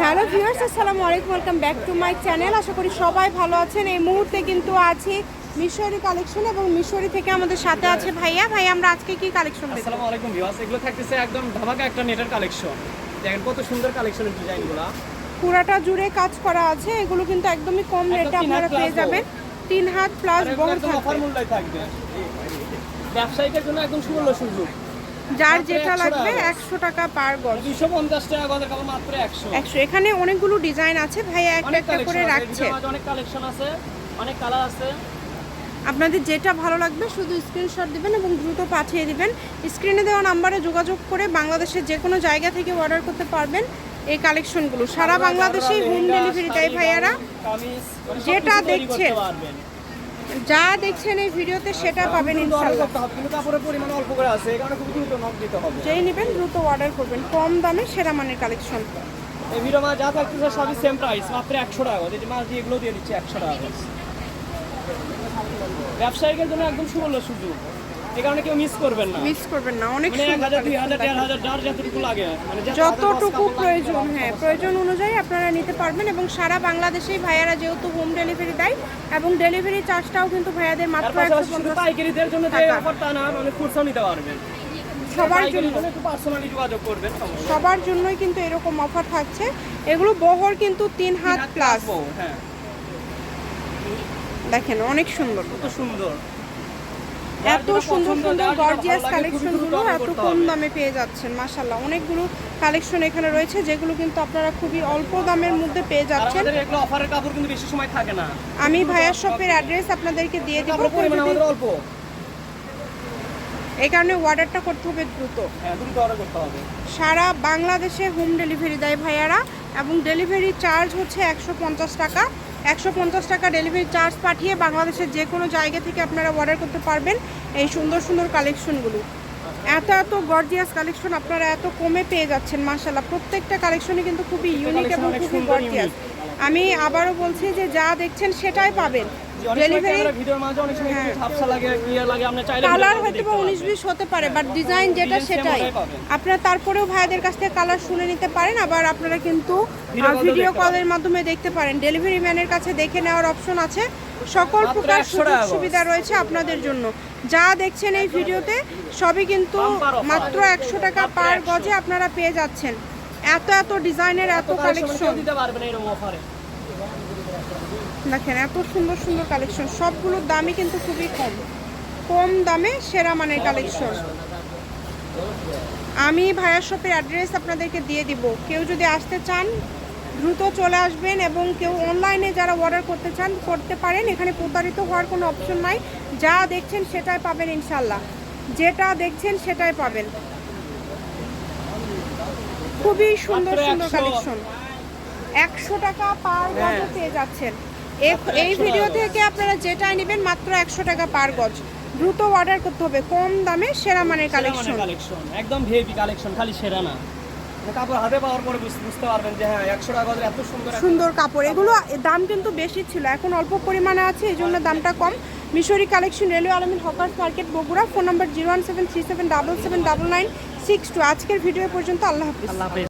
Hello viewers আসসালামু আলাইকুম welcome back to my channel. আশা করি সবাই ভালো আছেন। এই মুহূর্তে কিন্তু আছি মিশরি কালেকশন এবং মিশরি থেকে আমাদের সাথে আছে ভাইয়া। ভাই আমরা আজকে কি কালেকশন দেখব? আসসালামু আলাইকুম ভিউয়ার্স এগুলো থাকতেছে একদম ধামাকা একটা নেটের কালেকশন। দেখেন কত সুন্দর কালেকশনের ডিজাইনগুলো। পুরাটা জুড়ে কাজ করা আছে এগুলো কিন্তু একদমই কম রেটে আপনারা পেয়ে যাবেন। তিন হাত প্লাস বহর থাকবে। ব্যবসায়ীদের জন্য একদম সুবর্ণ সুযোগ। যার যেটা লাগবে একশো টাকা পার গজ দুশো পঞ্চাশ টাকা মাত্র একশো। একশো। এখানে অনেকগুলো ডিজাইন আছে ভাইয়া একটা একটা করে রাখছে। অনেক কালেকশন আছে অনেক কালার আছে। আপনাদের যেটা ভালো লাগবে শুধু স্ক্রিনশট দিবেন এবং দ্রুত পাঠিয়ে দিবেন। স্ক্রিনে দেওয়া নাম্বারে যোগাযোগ করে বাংলাদেশের যে কোনো জায়গা থেকে অর্ডার করতে পারবেন এই কালেকশনগুলো সারা বাংলাদেশেই হোম ডেলিভারি দেয় ভাইয়ারা। মানে যেটা দেখছেন। যা দেখছেন এই ভিডিওতে সেটা পাবেন কাপড়ের পরিমাণ অল্প করে আছে এই কারণে খুব দ্রুত নক দিতে হবে। যেই নেবেন দ্রুত অর্ডার করবেন কম দামে সেরা মানের কালেকশন এই ভিডিও মাছ যা থাকতেছে সবই সেম প্রাইস মাত্র একশো টাকা এই যে মাছ দিয়ে এগুলো দিয়ে দিচ্ছে একশো টাকা। ব্যবসায়ীদের জন্য একদম সুবর্ণ সুযোগ। কারণে কেউ মিস করবেন না। মিস করবেন না অনেক মানে যার যতটুকু লাগে। মানে যতটুকু প্রয়োজন হ্যাঁ প্রয়োজন অনুযায়ী আপনারা নিতে পারবেন এবং সারা বাংলাদেশেই ভাইয়ারা যেহেতু হোম ডেলিভারি দেয় এবং ডেলিভারি চার্জটাও কিন্তু ভাইয়াদের মাত্র পাশাপাশি একশো শুধু পঞ্চাশ পাইকারিদের জন্য যে অফারটা না মানে নিতে পারবেন। সবার জন্য। সবার জন্যই কিন্তু এরকম অফার থাকছে। এগুলো বহর কিন্তু তিন হাত প্লাস হ্যাঁ। দেখেন অনেক সুন্দর। কত সুন্দর। এত সুন্দর সুন্দর গর্জিয়াস কালেকশনগুলো এত কম দামে পেয়ে যাচ্ছেন মাশাল্লাহ অনেকগুলো কালেকশন এখানে রয়েছে যেগুলো কিন্তু আপনারা খুবই অল্প দামের মধ্যে পেয়ে যাচ্ছেন। অফারের কাপড় কিন্তু বেশি সময় থাকে না। আমি ভাইয়ার শপের অ্যাড্রেস আপনাদেরকে দিয়ে দিব। অল্প। এই কারণে অর্ডারটা করতে হবে দ্রুত। হ্যাঁ দ্রুত অর্ডার করতে হবে। সারা বাংলাদেশে হোম ডেলিভারি দেয় ভাইয়ারা এবং ডেলিভারি চার্জ হচ্ছে একশো পঞ্চাশ টাকা। একশো পঞ্চাশ টাকা ডেলিভারি চার্জ পাঠিয়ে বাংলাদেশের যে কোনো জায়গা থেকে আপনারা অর্ডার করতে পারবেন এই সুন্দর সুন্দর কালেকশনগুলো এত এত গর্জিয়াস কালেকশন আপনারা এত কমে পেয়ে যাচ্ছেন মাসাল্লাহ প্রত্যেকটা কালেকশনই কিন্তু খুবই ইউনিক এবং খুবই গর্জিয়াস আমি আবারও বলছি যে যা দেখছেন সেটাই পাবেন। একটু হ্যাঁ। কালার হয়তো বা উনিশ বিশ হতে পারে বাট ডিজাইন যেটা সেটাই। আপনারা তারপরেও ভাইয়াদের কাছ থেকে কালার শুনে নিতে পারেন আবার আপনারা কিন্তু ভিডিও কলের মাধ্যমে দেখতে পারেন। ডেলিভারি ম্যানের কাছে দেখে নেওয়ার অপশন আছে। সকল প্রকার সুযোগ সুবিধা রয়েছে আপনাদের জন্য। যা দেখছেন এই ভিডিওতে সবই কিন্তু মাত্র একশো টাকা পার গজে আপনারা পেয়ে যাচ্ছেন। এত এত ডিজাইনের এত কালেকশন দিতে পারবে না এরকম অফারে দেখেন এত সুন্দর সুন্দর কালেকশন সবগুলোর দামই কিন্তু খুবই কম। কম দামে সেরা মানের কালেকশন আমি ভাইয়ার শপের অ্যাড্রেস আপনাদেরকে দিয়ে দিব। কেউ যদি আসতে চান দ্রুত চলে আসবেন এবং কেউ অনলাইনে যারা অর্ডার করতে চান করতে পারেন। এখানে প্রতারিত হওয়ার কোনো অপশন নাই। যা দেখছেন সেটাই পাবেন ইনশাল্লাহ যেটা দেখছেন সেটাই পাবেন। খুবই সুন্দর সুন্দর কালেকশন একশো টাকা পার হ্যাঁ। পেয়ে যাচ্ছেন। এই ভিডিও থেকে আপনারা যেটাই নেবেন মাত্র একশো টাকা পার গজ। দ্রুত অর্ডার করতে হবে কম দামে সেরা মানের কালেকশন কালেকশন একদম ভিআইপি কালেকশন খালি সেরা না। মানে কাপড় হাতে পাওয়ার পরে বুঝতে পারবেন যে হ্যাঁ একশো টাকা এত সুন্দর সুন্দর কাপড়। এগুলো দাম কিন্তু বেশি ছিল এখন অল্প পরিমাণে আছে এই জন্য দামটা কম। Mishri collection railway Almin hawkers market Bogura. Phone number zero one seven three seven double seven double nine six two. আজকের ভিডিও পর্যন্ত আল্লাহ হাফিজ। আল্লাহ হাফেজ।